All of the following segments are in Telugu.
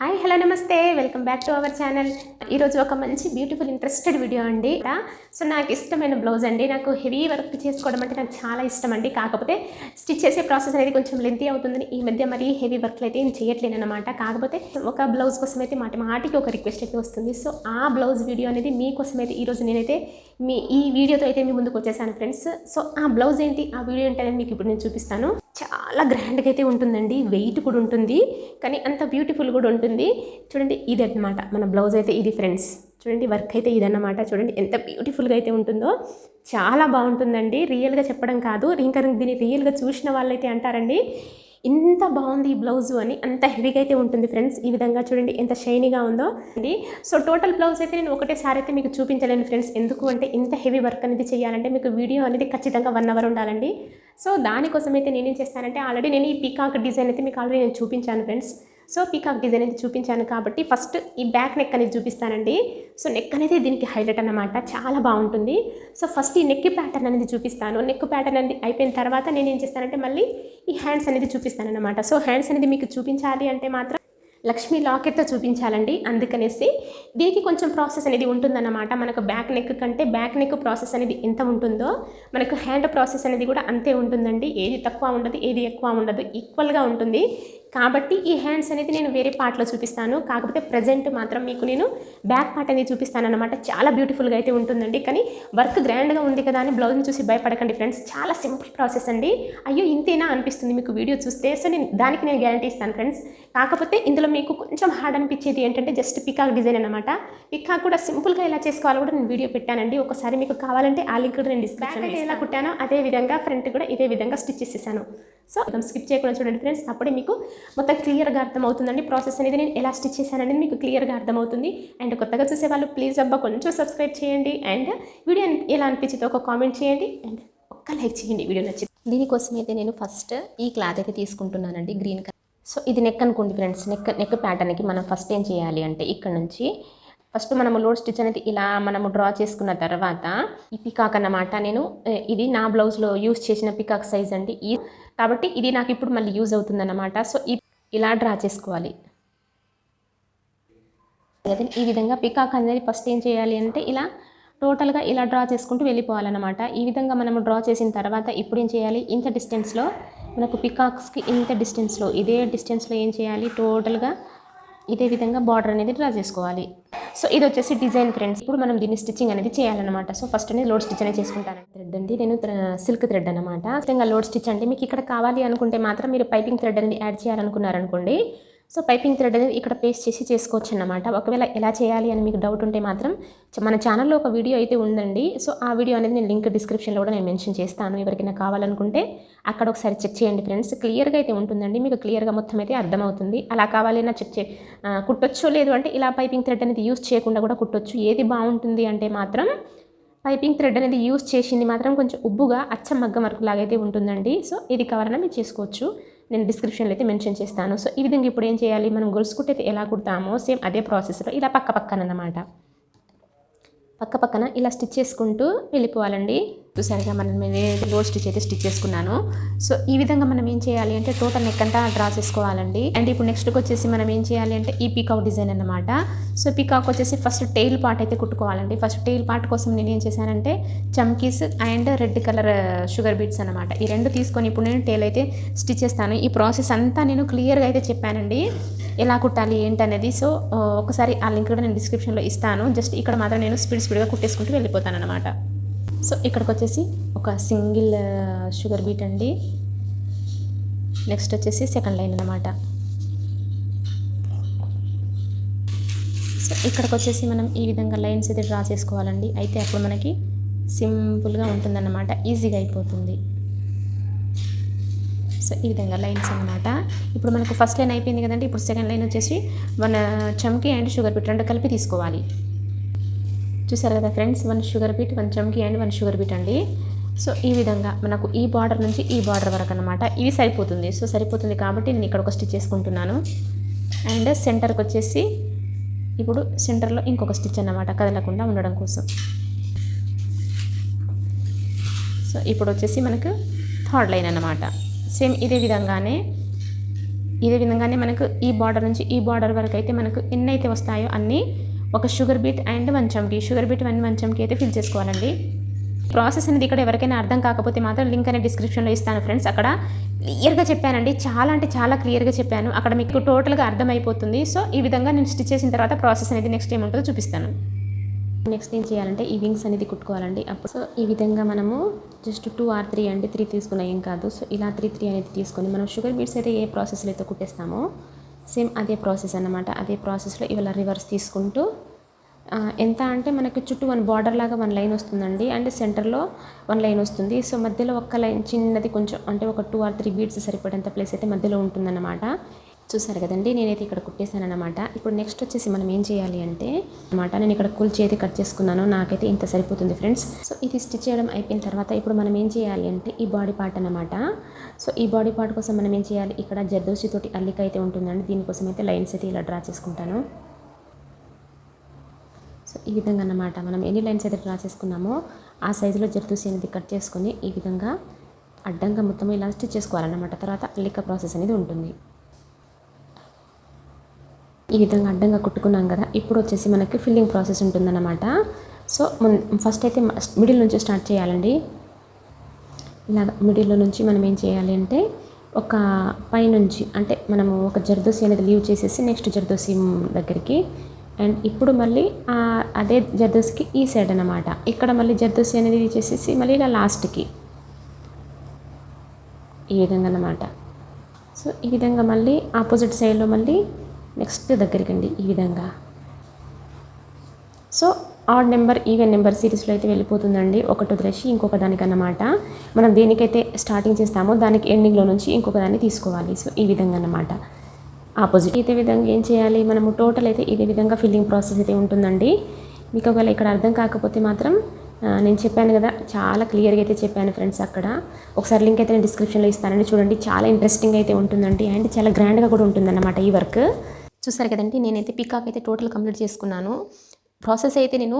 హాయ్ హలో నమస్తే. Welcome back to our channel ఈరోజు ఒక మంచి బ్యూటిఫుల్ ఇంట్రెస్టెడ్ వీడియో అండి. సో నాకు ఇష్టమైన బ్లౌజ్ అండి. నాకు హెవీ వర్క్ చేసుకోవడం అంటే నాకు చాలా ఇష్టం అండి. కాకపోతే స్టిచ్ చేసే ప్రాసెస్ అనేది కొంచెం లెంతీ అవుతుందని ఈ మధ్య మరీ హెవీ వర్క్లు అయితే ఏం చేయట్లేను అనమాట కాకపోతే ఒక బ్లౌజ్ కోసం అయితే మాటి మాటికి ఒక రిక్వెస్ట్ అయితే వస్తుంది. సో ఆ బ్లౌజ్ వీడియో అనేది మీకోసం అయితే ఈరోజు నేనైతే మీ ఈ వీడియోతో అయితే మీ ముందుకు వచ్చేసాను ఫ్రెండ్స్. సో ఆ బ్లౌజ్ ఏంటి? ఆ వీడియో ఏంటి అనేది మీకు ఇప్పుడు నేను చూపిస్తాను. చాలా గ్రాండ్గా అయితే ఉంటుందండి. వెయిట్ కూడా ఉంటుంది. కానీ అంత బ్యూటిఫుల్ కూడా ఉంటుంది. చూడండి ఇది అన్నమాట. మన బ్లౌజ్ అయితే ఇది ఫ్రెండ్స్. చూడండి వర్క్ అయితే ఇదన్నమాట. చూడండి ఎంత బ్యూటిఫుల్గా అయితే ఉంటుందో. చాలా బాగుంటుందండి. రియల్గా చెప్పడం కాదు. ఇంకా దీన్ని రియల్గా చూసిన వాళ్ళైతే అంటారండి. ఇంత బాగుంది ఈ బ్లౌజు అని అంత హెవీగా అయితే ఉంటుంది ఫ్రెండ్స్. ఈ విధంగా చూడండి ఎంత షైనీగా ఉందో. అండి సో టోటల్ బ్లౌజ్ అయితే నేను ఒకటేసారి అయితే మీకు చూపించలేను ఫ్రెండ్స్. ఎందుకు అంటే ఇంత హెవీ వర్క్ అనేది చేయాలంటే మీకు వీడియో అనేది ఖచ్చితంగా వన్ అవర్ ఉండాలండి. సో దానికోసం అయితే నేనేం చేస్తానంటే ఆల్రెడీ నేను ఈ పీకాక్ డిజైన్ అయితే మీకు ఆల్రెడీ నేను చూపించాను ఫ్రెండ్స్. సో పీకాక్ డిజైన్ అనేది చూపించాను కాబట్టి ఫస్ట్ ఈ బ్యాక్ నెక్ అనేది చూపిస్తానండి. సో నెక్ అనేది దీనికి హైలైట్ అన్నమాట. చాలా బాగుంటుంది. సో ఫస్ట్ ఈ నెక్ ప్యాటర్న్ అనేది చూపిస్తాను. నెక్ ప్యాటర్న్ అనేది అయిపోయిన తర్వాత నేను ఏం చేస్తానంటే మళ్ళీ ఈ హ్యాండ్స్ అనేది చూపిస్తాను అనమాట సో హ్యాండ్స్ అనేది మీకు చూపించాలి అంటే మాత్రం లక్ష్మీ లాకెట్తో చూపించాలండి అందుకనేసి. దీనికి కొంచెం ప్రాసెస్ అనేది ఉంటుందన్నమాట. మనకు బ్యాక్ నెక్ కంటే బ్యాక్ నెక్ ప్రాసెస్ అనేది ఎంత ఉంటుందో మనకు హ్యాండ్ ప్రాసెస్ అనేది కూడా అంతే ఉంటుందండి. ఏది తక్కువ ఉండదు ఏది ఎక్కువ ఉండదు. ఈక్వల్గా ఉంటుంది. కాబట్టి ఈ హ్యాండ్స్ అనేది నేను వేరే పార్ట్లో చూపిస్తాను. కాకపోతే ప్రజెంట్ మాత్రం మీకు నేను బ్యాక్ పార్ట్ అనేది చూపిస్తాను అనమాట చాలా బ్యూటిఫుల్గా అయితే ఉంటుందండి. కానీ వర్క్ గ్రాండ్గా ఉంది కదా అని బ్లౌజ్ని చూసి భయపడకండి ఫ్రెండ్స్ చాలా సింపుల్ ప్రాసెస్ అండి. అయ్యో ఇంతేనా అనిపిస్తుంది మీకు వీడియో చూస్తే. సో నేను దానికి నేను గ్యారంటీ ఇస్తాను ఫ్రెండ్స్ కాకపోతే ఇందులో మీకు కొంచెం హార్డ్ అనిపించేది ఏంటంటే జస్ట్ పికాక్ డిజైన్ అనమాట పికాక్ కూడా సింపుల్గా ఎలా చేసుకోవాలో కూడా నేను వీడియో పెట్టానండి. ఒకసారి మీకు కావాలంటే ఆ లింక్ కూడా నేను డిస్క్రిప్షన్ ఎలా కుట్టానో అదే విధంగా ఫ్రంట్ కూడా ఇదే విధంగా స్టిచ్ చేసేసాను. సో మొత్తం స్కిప్ చేయకుండా చూడండి ఫ్రెండ్స్ అప్పుడే మీకు మొత్తం క్లియర్గా అర్థమవుతుందండి ప్రాసెస్ అనేది నేను ఎలా స్టిచ్ చేశాననేది మీకు క్లియర్గా అర్థమవుతుంది. అండ్ కొత్తగా చూసే వాళ్ళు ప్లీజ్ అబ్బా కొంచెం సబ్స్క్రైబ్ చేయండి. అండ్ వీడియో ఎలా అనిపించిందో ఒక కామెంట్ చేయండి. అండ్ ఒక్క లైక్ చేయండి వీడియో నచ్చింది దీనికోసం అయితే నేను ఫస్ట్ ఈ క్లాత్ అయితే తీసుకుంటున్నానండి గ్రీన్ కలర్ సో ఇది నెక్ అనుకోండి ఫ్రెండ్స్ నెక్ నెక్ ప్యాటర్న్కి మనం ఫస్ట్ ఏం చేయాలి అంటే ఇక్కడ నుంచి ఫస్ట్ మనము లోడ్ స్టిచ్ అనేది ఇలా మనము డ్రా చేసుకున్న తర్వాత ఈ పికాక్ అన్నమాట నేను ఇది నా బ్లౌజ్లో యూస్ చేసిన పికాక్ సైజ్ అండి. ఈ కాబట్టి ఇది నాకు ఇప్పుడు మళ్ళీ యూజ్ అవుతుందన్నమాట. సో ఈ ఇలా డ్రా చేసుకోవాలి. అదే ఈ విధంగా పికాక్ అనేది ఫస్ట్ ఏం చేయాలి అంటే ఇలా టోటల్గా ఇలా డ్రా చేసుకుంటూ వెళ్ళిపోవాలన్నమాట. ఈ విధంగా మనము డ్రా చేసిన తర్వాత ఇప్పుడు ఏం చేయాలి? ఇంత డిస్టెన్స్లో మనకు పికాక్స్కి ఇంత డిస్టెన్స్లో ఇదే డిస్టెన్స్లో ఏం చేయాలి? టోటల్గా ఇదే విధంగా బార్డర్ అనేది డ్రా చేసుకోవాలి. సో ఇది వచ్చేసి డిజైన్ ఫ్రెండ్స్ ఇప్పుడు మనం దీన్ని స్టిచ్చింగ్ అనేది చేయాలన్నమాట. సో ఫస్ట్ అనేది లోడ్ స్టిచ్ అనేది చేసుకుంటాను. థ్రెడ్ అండి. నేను సిల్క్ థ్రెడ్ అనమాట విధంగా లోడ్ స్టిచ్ అంటే మీకు ఇక్కడ కావాలి అనుకుంటే మాత్రం మీరు పైపింగ్ థ్రెడ్ అనేది యాడ్ చేయాలనుకున్నారనుకోండి సో పైపింగ్ థ్రెడ్ అనేది ఇక్కడ పేస్ట్ చేసి చేసుకోవచ్చు అన్నమాట ఒకవేళ ఎలా చేయాలి అని మీకు డౌట్ ఉంటే మాత్రం మన ఛానల్లో ఒక వీడియో అయితే ఉందండి. సో ఆ వీడియో అనేది నేను లింక్ డిస్క్రిప్షన్లో కూడా నేను మెన్షన్ చేస్తాను. ఎవరికైనా కావాలనుకుంటే అక్కడ ఒకసారి చెక్ చేయండి ఫ్రెండ్స్. క్లియర్గా అయితే ఉంటుందండి. మీకు క్లియర్గా మొత్తం అయితే అర్థమవుతుంది. అలా కావాలైనా చెక్ చే కుట్టొచ్చో లేదు అంటే ఇలా పైపింగ్ థ్రెడ్ అనేది యూస్ చేయకుండా కూడా కుట్టొచ్చు. ఏది బాగుంటుంది అంటే మాత్రం పైపింగ్ థ్రెడ్ అనేది యూస్ చేసింది మాత్రం కొంచెం ఉబ్బుగా అచ్చం మగ్గం వర్క్ లాగైతే ఉంటుందండి. సో ఇది కావాలన్నా మీరు చేసుకోవచ్చు. నేను డిస్క్రిప్షన్లో అయితే మెన్షన్ చేస్తాను. సో ఈ విధంగా ఇప్పుడు ఏం చేయాలి? మనం గొలుసుకుంటే ఎలా కుడతామో సేమ్ అదే ప్రాసెస్లో ఇలా పక్క పక్కన అన్నమాట పక్క పక్కన ఇలా స్టిచ్ చేసుకుంటూ వెళ్ళిపోవాలండి. చూసారుగా మనం నేను స్టిచ్ అయితే స్టిచ్ చేసుకున్నాను. సో ఈ విధంగా మనం ఏం చేయాలి అంటే టోటల్ నెక్ అంతా డ్రా చేసుకోవాలండి. అండ్ ఇప్పుడు నెక్స్ట్కి వచ్చేసి మనం ఏం చేయాలి అంటే ఈ పీకాక్ డిజైన్ అన్నమాట. సో పీకాక్ వచ్చేసి ఫస్ట్ టెయిల్ పార్ట్ అయితే కుట్టుకోవాలండి. ఫస్ట్ టెయిల్ పార్ట్ కోసం నేను ఏం చేశానంటే చమ్కీస్ and red colour sugar beads అనమాట ఈ రెండు తీసుకొని ఇప్పుడు నేను టెయిల్ అయితే స్టిచ్ చేస్తాను. ఈ ప్రాసెస్ అంతా నేను క్లియర్గా అయితే చెప్పానండి. ఎలా కుట్టాలి ఏంటనేది. సో ఒకసారి ఆ లింక్ కూడా నేను డిస్క్రిప్షన్లో ఇస్తాను. జస్ట్ ఇక్కడ మాత్రం నేను స్పీడ్ స్పీడ్గా కుట్టేసుకుంటూ వెళ్ళిపోతాను అనమాట సో ఇక్కడికి వచ్చేసి ఒక సింగిల్ షుగర్ బీట్ అండి. నెక్స్ట్ వచ్చేసి సెకండ్ లైన్ అనమాట సో ఇక్కడికి వచ్చేసి మనం ఈ విధంగా లైన్స్ అయితే డ్రా చేసుకోవాలండి. అయితే అప్పుడు మనకి సింపుల్గా ఉంటుందన్నమాట. ఈజీగా అయిపోతుంది. సో ఈ విధంగా లైన్స్ అన్నమాట. ఇప్పుడు మనకు ఫస్ట్ లైన్ అయిపోయింది కదండి. ఇప్పుడు సెకండ్ లైన్ వచ్చేసి మన చమ్కీ అండ్ షుగర్ బీట్ రెండు కలిపి తీసుకోవాలి. చూసారు కదా friends one sugar bead one చమ్కీ and one sugar bead అండి. సో ఈ విధంగా మనకు ఈ బార్డర్ నుంచి ఈ బార్డర్ వరకు అనమాట ఇవి సరిపోతుంది. సో సరిపోతుంది కాబట్టి నేను ఇక్కడ ఒక స్టిచ్ చేసుకుంటున్నాను. అండ్ సెంటర్కి వచ్చేసి ఇప్పుడు సెంటర్లో ఇంకొక స్టిచ్ అన్నమాట కదలకుండా ఉండడం కోసం. సో ఇప్పుడు వచ్చేసి మనకు థర్డ్ లైన్ అన్నమాట. సేమ్ ఇదే విధంగానే ఇదే విధంగానే మనకు ఈ బార్డర్ నుంచి ఈ బార్డర్ వరకు అయితే మనకు ఎన్ని అయితే వస్తాయో అన్నీ ఒక sugar bead and one sugar bead and one అయితే ఫిల్ చేసుకోవాలండి. ప్రాసెస్ అనేది ఇక్కడ ఎవరికైనా అర్థం కాకపోతే మాత్రం లింక్ అనేది డిస్క్రిప్షన్లో ఇస్తాను ఫ్రెండ్స్. అక్కడ క్లియర్గా చెప్పానండి. చాలా అంటే చాలా క్లియర్గా చెప్పాను. అక్కడ మీకు టోటల్గా అర్థమైపోతుంది. సో ఈ విధంగా నేను స్టిచ్ చేసిన తర్వాత ప్రాసెస్ అనేది నెక్స్ట్ ఏముంటుందో చూపిస్తాను. నెక్స్ట్ ఏం చేయాలంటే ఈ వింగ్స్ అనేది కుట్టుకోవాలండి. అప్పుడు సో ఈ విధంగా మనము జస్ట్ టూ ఆర్ త్రీ అంటే త్రీ తీసుకున్నా ఏం కాదు. సో ఇలా త్రీ త్రీ అనేది తీసుకొని మనం షుగర్ బీట్స్ అయితే ఏ ప్రాసెస్లో అయితే కుట్టేస్తామో సేమ్ అదే ప్రాసెస్ అన్నమాట. అదే ప్రాసెస్లో ఇవాళ రివర్స్ తీసుకుంటూ ఎంత అంటే మనకి చుట్టూ వన్ బార్డర్ లాగా వన్ లైన్ వస్తుందండి. అండ్ సెంటర్లో వన్ లైన్ వస్తుంది. సో మధ్యలో ఒక్క లైన్ చిన్నది కొంచెం అంటే ఒక టూ ఆర్ త్రీ బీట్స్ సరిపడేంత ప్లేస్ అయితే మధ్యలో ఉంటుందన్నమాట. చూసారు కదండి నేనైతే ఇక్కడ కుట్టేశానన్నమాట. ఇప్పుడు నెక్స్ట్ వచ్చేసి మనం ఏం చేయాలి అంటే అనమాట నేను ఇక్కడ కుల్ చేతి కట్ చేసుకున్నాను నాకైతే ఇంత సరిపోతుంది ఫ్రెండ్స్ సో ఇది స్టిచ్ చేయడం అయిపోయిన తర్వాత ఇప్పుడు మనం ఏం చేయాలి అంటే ఈ బాడీ పార్ట్ అన్నమాట. సో ఈ బాడీ పార్ట్ కోసం మనం ఏం చేయాలి ఇక్కడ జర్దోసి తోటి అల్లిక అయితే ఉంటుందండి దీనికోసం అయితే లైన్స్ అయితే ఇలా డ్రా చేసుకుంటాను. సో ఈ విధంగా అన్నమాట మనం ఎన్ని లైన్స్ అయితే డ్రా చేసుకున్నామో ఆ సైజులో జర్దూసి అనేది కట్ చేసుకొని ఈ విధంగా అడ్డంగా మొత్తం ఇలా స్టిచ్ చేసుకోవాలన్నమాట. తర్వాత అల్లిక ప్రాసెస్ అనేది ఉంటుంది. ఈ విధంగా అడ్డంగా కుట్టుకున్నాం కదా ఇప్పుడు వచ్చేసి మనకి ఫిల్లింగ్ ప్రాసెస్ ఉంటుందన్నమాట. సో ఫస్ట్ అయితే మిడిల్ నుంచి స్టార్ట్ చేయాలండి. ఇలా మిడిల్లో నుంచి మనం ఏం చేయాలి అంటే ఒక పైనుంచి అంటే మనము ఒక జర్దోసి అనేది లీవ్ చేసేసి నెక్స్ట్ జర్దోసి దగ్గరికి. అండ్ ఇప్పుడు మళ్ళీ అదే జర్దోసికి ఈ సైడ్ అన్నమాట. ఇక్కడ మళ్ళీ జర్దోసి అనేది చేసేసి మళ్ళీ ఇలా లాస్ట్కి ఈ విధంగా అన్నమాట. సో ఈ విధంగా మళ్ళీ ఆపోజిట్ సైడ్లో మళ్ళీ నెక్స్ట్ దగ్గరికి అండి ఈ విధంగా. So odd number even number సిరీస్లో అయితే వెళ్ళిపోతుందండి. ఒకటి వదిలేసి ఇంకొక దానికన్నమాట. మనం దేనికైతే స్టార్టింగ్ చేస్తామో దానికి ఎండింగ్లో నుంచి ఇంకొక దాన్ని తీసుకోవాలి. సో ఈ విధంగా అన్నమాట ఆపోజిట్ ఇదే విధంగా ఏం చేయాలి? మనము టోటల్ అయితే ఇదే విధంగా ఫిల్లింగ్ ప్రాసెస్ అయితే ఉంటుందండి. మీకు ఒకవేళ ఇక్కడ అర్థం కాకపోతే మాత్రం నేను చెప్పాను కదా చాలా క్లియర్గా అయితే చెప్పాను ఫ్రెండ్స్ అక్కడ. ఒకసారి లింక్ అయితే నేను డిస్క్రిప్షన్లో ఇస్తానండి. చూడండి చాలా ఇంట్రెస్టింగ్ అయితే ఉంటుందండి. అండ్ చాలా గ్రాండ్గా కూడా ఉంటుందన్నమాట ఈ వర్క్. చూసారు కదండి నేనైతే పికాక్ అయితే టోటల్ కంప్లీట్ చేసుకున్నాను. ప్రాసెస్ అయితే నేను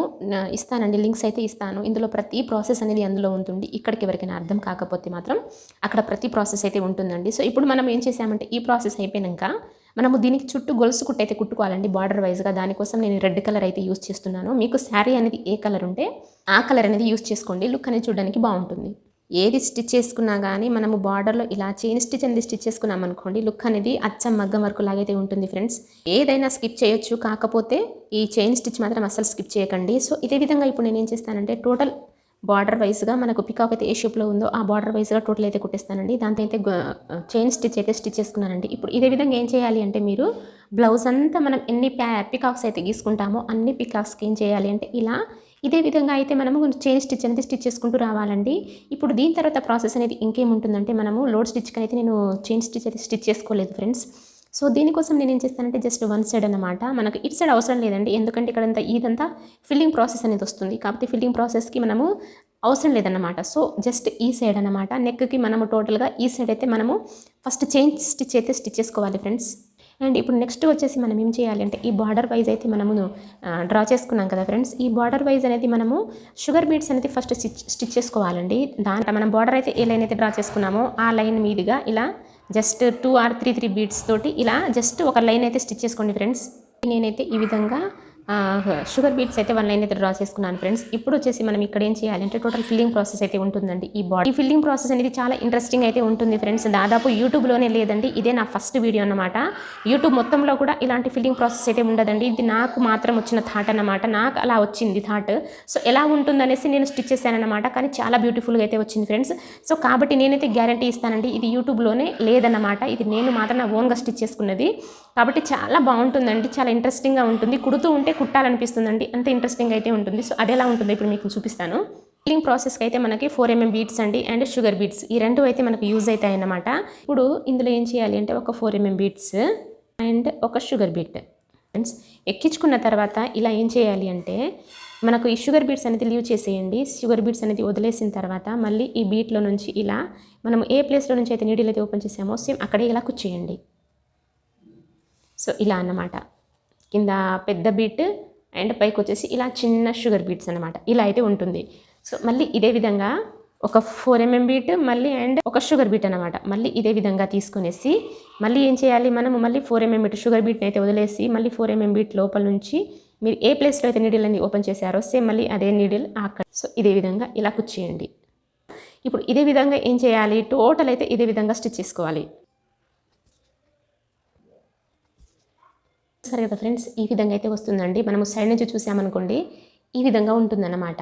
ఇస్తానండి లింక్స్ అయితే ఇస్తాను. ఇందులో ప్రతి ప్రాసెస్ అనేది అందులో ఉంటుంది. ఇక్కడికి ఎవరికైనా అర్థం కాకపోతే మాత్రం అక్కడ ప్రతి ప్రాసెస్ అయితే ఉంటుందండి. సో ఇప్పుడు మనం ఏం చేసామంటే ఈ ప్రాసెస్ అయిపోయాక మనము దీనికి చుట్టూ గొలుసు కుట్టు అయితే కుట్టుకోవాలండి బార్డర్ వైజ్గా దానికోసం నేను రెడ్ కలర్ అయితే యూస్ చేస్తున్నాను. మీకు శారీ అనేది ఏ కలర్ ఉంటే ఆ కలర్ అనేది యూస్ చేసుకోండి. లుక్ అనేది చూడడానికి బాగుంటుంది. ఏది స్టిచ్ చేసుకున్నా కానీ మనము బార్డర్లో ఇలా చైన్ స్టిచ్ అనేది స్టిచ్ చేసుకున్నాం అనుకోండి లుక్ అనేది అచ్చం మగ్గం వర్క్ లాగైతే ఉంటుంది ఫ్రెండ్స్. ఏదైనా స్కిప్ చేయొచ్చు కాకపోతే ఈ చైన్ స్టిచ్ మాత్రం అస్సలు స్కిప్ చేయకండి. సో ఇదే విధంగా ఇప్పుడు నేను ఏం చేస్తానంటే టోటల్ బార్డర్ వైజ్గా మనకు పికాక్ అయితే ఏ షేప్లో ఉందో ఆ బార్డర్ వైజ్గా టోటల్ అయితే కుట్టేస్తానండి. దాంతో అయితే చైన్ స్టిచ్ అయితే స్టిచ్ చేసుకున్నానండి. ఇప్పుడు ఇదే విధంగా ఏం చేయాలి అంటే మీరు బ్లౌజ్ అంతా మనం ఎన్ని పికాక్స్ అయితే గీసుకుంటామో అన్ని పికాక్స్కి ఏం చేయాలి అంటే ఇలా ఇదే విధంగా అయితే మనము చైన్ స్టిచ్ అనేది స్టిచ్ చేసుకుంటూ రావాలండి. ఇప్పుడు దీని తర్వాత ప్రాసెస్ అనేది ఇంకేముంటుందంటే మనము లోడ్ స్టిచ్కి అయితే నేను చైన్ స్టిచ్ అయితే స్టిచ్ చేసుకోలేదు ఫ్రెండ్స్ సో దీనికోసం నేను ఏం చేస్తానంటే జస్ట్ వన్ సైడ్ అనమాట మనకు ఇటు సైడ్ అవసరం లేదండి. ఎందుకంటే ఇక్కడంతా ఇదంతా ఫిల్లింగ్ ప్రాసెస్ అనేది వస్తుంది. కాబట్టి ఫిల్లింగ్ ప్రాసెస్కి మనము అవసరం లేదన్నమాట. సో జస్ట్ ఈ సైడ్ అన్నమాట. నెక్కి మనము టోటల్గా ఈ సైడ్ అయితే మనము ఫస్ట్ చైన్ స్టిచ్ అయితే స్టిచ్ చేసుకోవాలి ఫ్రెండ్స్ అండ్ ఇప్పుడు నెక్స్ట్ వచ్చేసి మనం ఏం చేయాలి అంటే ఈ బార్డర్ వైజ్ అయితే మనము డ్రా చేసుకున్నాం కదా ఫ్రెండ్స్ ఈ బార్డర్ వైజ్ అనేది మనము షుగర్ బీడ్స్ అనేది ఫస్ట్ స్టిచ్ స్టిచ్ చేసుకోవాలండి. దాంట్లో మనం బార్డర్ అయితే ఏ లైన్ అయితే డ్రా చేసుకున్నామో ఆ లైన్ మీదుగా ఇలా just two or three three beads తోటి ఇలా జస్ట్ ఒక లైన్ అయితే స్టిచ్ చేసుకోండి ఫ్రెండ్స్ నేనైతే ఈ విధంగా షుగర్ బీట్స్ అయితే వన్ లైన్ అయితే డ్రా చేసుకున్నాను ఫ్రెండ్స్. ఇప్పుడు వచ్చేసి మనం ఇక్కడ ఏం చేయాలంటే టోటల్ ఫిల్లింగ్ ప్రాసెస్ అయితే ఉంటుందండి ఈ బాడీ. ఫిల్లింగ్ ప్రాసెస్ అనేది చాలా ఇంట్రెస్టింగ్ అయితే ఉంటుంది ఫ్రెండ్స్. దాదాపు యూట్యూబ్లోనే లేదండి ఇదే నా ఫస్ట్ వీడియో అనమాట యూట్యూబ్ మొత్తంలో కూడా ఇలాంటి ఫిల్లింగ్ ప్రాసెస్ అయితే ఉండదండి. ఇది నాకు మాత్రం వచ్చిన థాట్ అన్నమాట. నాకు అలా వచ్చింది థాట్. సో ఎలా ఉంటుందనేసి నేను స్టిచ్ చేశానమాట కానీ చాలా బ్యూటిఫుల్గా అయితే వచ్చింది ఫ్రెండ్స్. సో కాబట్టి నేనైతే గ్యారంటీ ఇస్తానండి. ఇది యూట్యూబ్లోనే లేదన్నమాట. ఇది నేను మాత్రం నా ఓన్గా స్టిచ్ చేసుకున్నది. కాబట్టి చాలా బాగుంటుందండి చాలా ఇంట్రెస్టింగ్గా ఉంటుంది. కుడుతూ ఉంటే కుట్టాలనిపిస్తుందండి. అంత ఇంట్రెస్టింగ్ అయితే ఉంటుంది. సో అది ఎలా ఉంటుందో ఇప్పుడు మీకు చూపిస్తాను. ఫిల్లింగ్ ప్రాసెస్కి అయితే మనకి ఫోర్ ఎంఎం బీట్స్ అండి అండ్ షుగర్ బీట్స్ ఈ రెండు అయితే మనకు యూజ్ అవుతాయి అన్నమాట. ఇప్పుడు ఇందులో ఏం చేయాలి అంటే ఒక ఫోర్ ఎంఎం బీట్స్ అండ్ ఒక షుగర్ బీట్ ఫ్రెండ్స్ ఎక్కించుకున్న తర్వాత ఇలా ఏం చేయాలి అంటే మనకు ఈ షుగర్ బీట్స్ అనేది లీవ్ చేసేయండి. షుగర్ బీట్స్ అనేది వదిలేసిన తర్వాత మళ్ళీ ఈ బీట్లో నుంచి ఇలా మనం ఏ ప్లేస్లో నుంచి అయితే నీడిల్ అయితే ఓపెన్ చేసామో సేమ్ అక్కడే ఇలా కుచ్చేయండి. సో ఇలా అన్నమాట. కింద పెద్ద బీట్ అండ్ పైకి వచ్చేసి ఇలా చిన్న షుగర్ బీట్స్ అన్నమాట. ఇలా అయితే ఉంటుంది. సో మళ్ళీ ఇదే విధంగా ఒక ఫోర్ ఎంఎం బీట్ మళ్ళీ అండ్ ఒక షుగర్ బీట్ అనమాట మళ్ళీ ఇదే విధంగా తీసుకునేసి మళ్ళీ ఏం చేయాలి మనము? మళ్ళీ ఫోర్ ఎంఎం బీట్ షుగర్ బీట్ని అయితే వదిలేసి మళ్ళీ ఫోర్ ఎంఎం బీట్ లోపల నుంచి మీరు ఏ ప్లేస్లో అయితే నీడిల్ అని ఓపెన్ చేశారో సేమ్ మళ్ళీ అదే నీడిల్ అక్కడ. సో ఇదే విధంగా ఇలా కుచ్చేయండి. ఇప్పుడు ఇదే విధంగా ఏం చేయాలి? టోటల్ అయితే ఇదే విధంగా స్టిచ్ చేసుకోవాలి. సరే కదా ఫ్రెండ్స్ ఈ విధంగా అయితే వస్తుందండి. మనము సైడ్ నుంచి చూసామనుకోండి ఈ విధంగా ఉంటుందన్నమాట.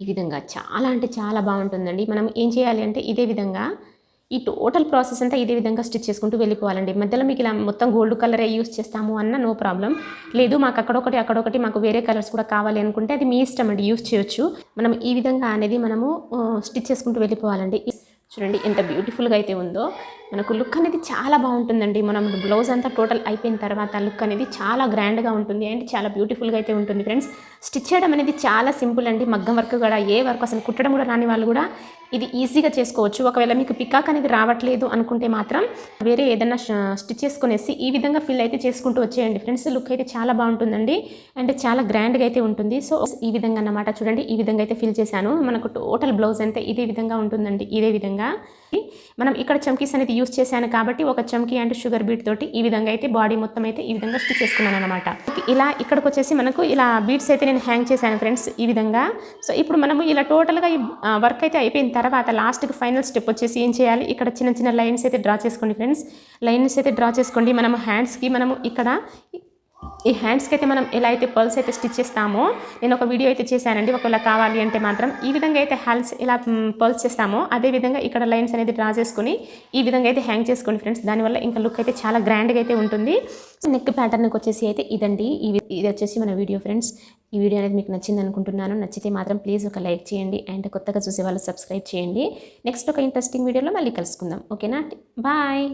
ఈ విధంగా చాలా అంటే చాలా బాగుంటుందండి. మనం ఏం చేయాలి అంటే ఇదే విధంగా ఈ టోటల్ ప్రాసెస్ అంతా ఇదే విధంగా స్టిచ్ చేసుకుంటూ వెళ్ళిపోవాలండి. మధ్యలో మీకు ఇలా మొత్తం గోల్డ్ కలరే యూస్ చేస్తాము అన్న నో ప్రాబ్లం. లేదు మాకు అక్కడొకటి అక్కడొకటి మాకు వేరే కలర్స్ కూడా కావాలి అనుకుంటే అది మీ ఇష్టం అండి యూస్ చేయొచ్చు. మనం ఈ విధంగా అనేది మనము స్టిచ్ చేసుకుంటూ వెళ్ళిపోవాలండి. చూడండి ఎంత బ్యూటిఫుల్గా అయితే ఉందో. మనకు లుక్ అనేది చాలా బాగుంటుందండి. మనం బ్లౌజ్ అంతా టోటల్ అయిపోయిన తర్వాత లుక్ అనేది చాలా గ్రాండ్గా ఉంటుంది. అండ్ చాలా బ్యూటిఫుల్గా అయితే ఉంటుంది ఫ్రెండ్స్. స్టిచ్ చేయడం అనేది చాలా సింపుల్ అండి. మగ్గం వర్క్ కూడా ఏ వర్క్ అసలు కుట్టడం కూడా రాని వాళ్ళు కూడా ఇది ఈజీగా చేసుకోవచ్చు. ఒకవేళ మీకు పికాక్ అనేది రావట్లేదు అనుకుంటే మాత్రం వేరే ఏదైనా స్టిచ్ చేసుకునేసి ఈ విధంగా ఫిల్ అయితే చేసుకుంటూ వచ్చేయండి ఫ్రెండ్స్. లుక్ అయితే చాలా బాగుంటుందండి. అండ్ చాలా గ్రాండ్గా అయితే ఉంటుంది. సో ఈ విధంగా అన్నమాట చూడండి. ఈ విధంగా అయితే ఫిల్ చేశాను. మనకు టోటల్ బ్లౌజ్ అంతే ఇదే విధంగా ఉంటుందండి. ఇదే విధంగా. మనం ఇక్కడ చమ్కీస్ అనేది యూస్ చేశాను కాబట్టి ఒక చమ్కీ అండ్ షుగర్ బీట్ తోటి ఈ విధంగా అయితే బాడీ మొత్తం అయితే ఈ విధంగా స్టిచ్ చేసుకున్నాను అనమాట ఇలా ఇక్కడికి వచ్చేసి మనకు ఇలా బీట్స్ అయితే నేను హ్యాంగ్ చేశాను ఫ్రెండ్స్ ఈ విధంగా. సో ఇప్పుడు మనము ఇలా టోటల్గా ఈ వర్క్ అయితే అయిపోయిన తర్వాత లాస్ట్కి ఫైనల్ స్టెప్ వచ్చేసి ఏం చేయాలి? ఇక్కడ చిన్న చిన్న లైన్స్ అయితే డ్రా చేసుకోండి ఫ్రెండ్స్ లైన్స్ అయితే డ్రా చేసుకోండి. మనం హ్యాండ్స్కి మనము ఇక్కడ ఈ హ్యాండ్స్కి అయితే మనం ఎలా అయితే పర్ల్స్ అయితే స్టిచ్ చేస్తామో నేను ఒక వీడియో అయితే చేశానండి ఒకవేళ కావాలి అంటే మాత్రం. ఈ విధంగా అయితే హ్యాండ్స్ ఇలా పర్ల్స్ చేస్తామో అదే విధంగా ఇక్కడ లైన్స్ అనేది డ్రా చేసుకుని ఈ విధంగా అయితే హ్యాంగ్ చేసుకోండి ఫ్రెండ్స్ దానివల్ల ఇంకా లుక్ అయితే చాలా గ్రాండ్గా అయితే ఉంటుంది. నెక్ ప్యాటర్న్కి వచ్చేసి అయితే ఇదండి. ఇది వచ్చేసి మన వీడియో ఫ్రెండ్స్ ఈ వీడియో అనేది మీకు నచ్చింది అనుకుంటున్నాను. నచ్చితే మాత్రం ప్లీజ్ ఒక లైక్ చేయండి అండ్ కొత్తగా చూసే వాళ్ళు సబ్స్క్రైబ్ చేయండి. నెక్స్ట్ ఒక ఇంట్రెస్టింగ్ వీడియోలో మళ్ళీ కలుసుకుందాం. ఓకేనా బాయ్